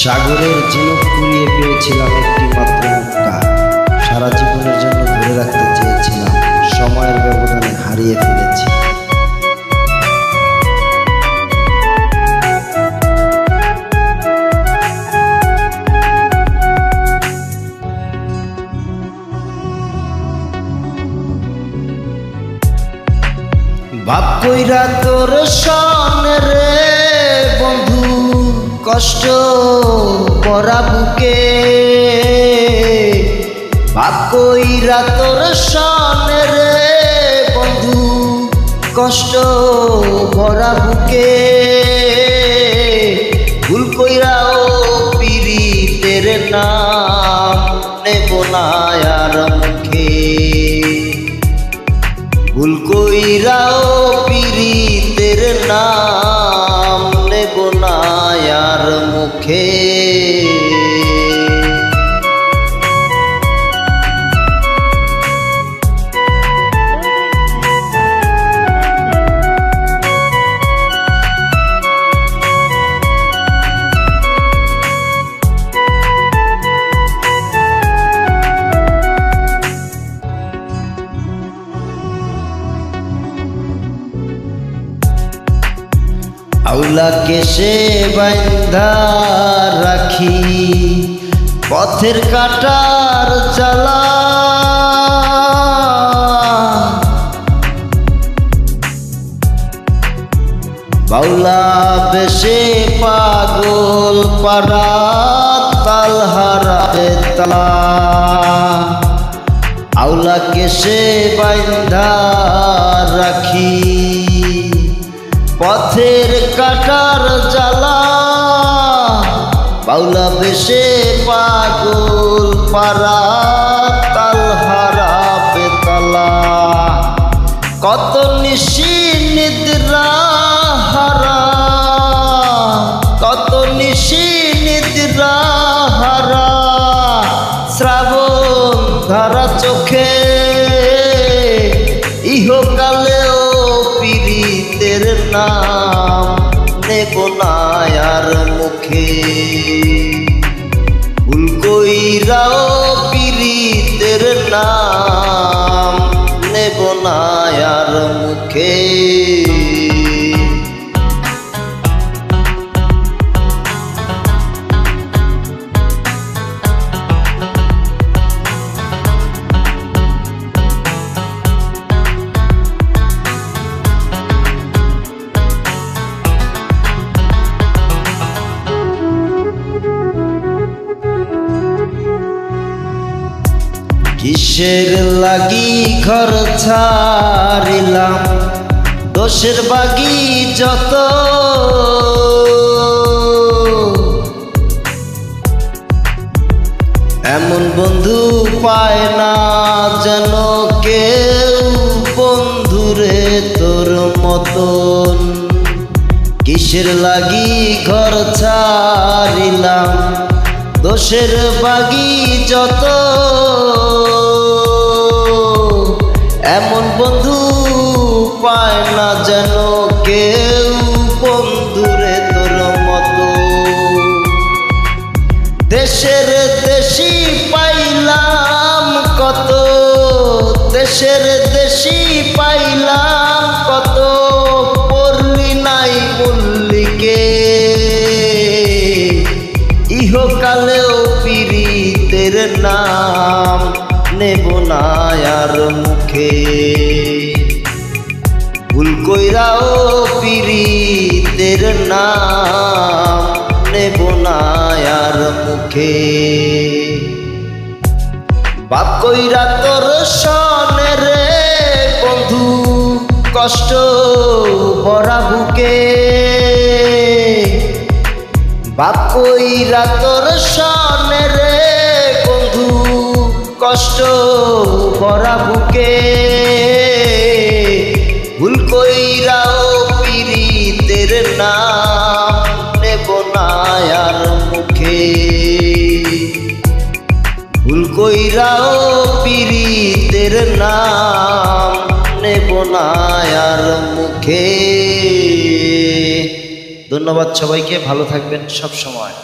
সাগরের ঝিনুক কুড়িয়ে পেয়েছিলাম একটি মাত্র মুক্তা। সারা জীবনের জন্য ধরে রাখতে চেয়েছিলাম, সময়ের ব্যবধানে হারিয়ে ফেলেছি। বাপ কইরা তোর সনে রে। কষ্ট পরা বুকে। কইরা তোর সনে রে বন্ধু, কষ্ট ভরা বুকে। ভুল কইরা ও পিরিতের নাম নেব না আর মুখে। ভুল কইরাও পীড়িতের নাম আর আউলাকে সে বাইন্ধা রাখি, পথের কাটার জ্বালা বাউলা বেশে পাগল পারা তাল হারাবে তালা। আউলাকে সে বাইন্ধা রাখি। পথের কাটার জ্বালা, বাউলা বেশে পাগল পারা তাল হারা বেতালা। কত নিশি নিদ্রা হারা, কত নিশি নিদ্রা হারা। শ্রাবণ ধারা চোখে পীড়িতের নাম নেব না আর মুখে। ভুল কইরাও নাম নেব আর মুখে। কিসের লাগি ঘর ছাড়িলাম। দোষের বাগি যত। এমন বন্ধু পায় না যেন কেউ বন্ধুরে তোর মতন। কিসের লাগি ঘর ছাড়িলাম? দোষের বাগি যত। এমন বন্ধু পায় না যেন কেউ। বন্ধুরে তোর মতো। দেশের দেশি পাইলাম কত। দেশের দেশি পাইলাম কত। নেব না আর মুখে। ভুল কইরাও পীড়িতের নাম নেব না আর মুখে। বাপ কইরা তোর সনে রে বন্ধু, কষ্ট ভরা বুকে। বাপ কইরা তোর সনে রে কষ্ট ভরা বুকে, ভুল কইরাও পীড়িতের নাম নেব না আর মুখে। ভুল কইরাও পীড়িতের নাম নেব না আর মুখে। ধন্যবাদ সবাইকে, ভালো থাকবেন সব সময়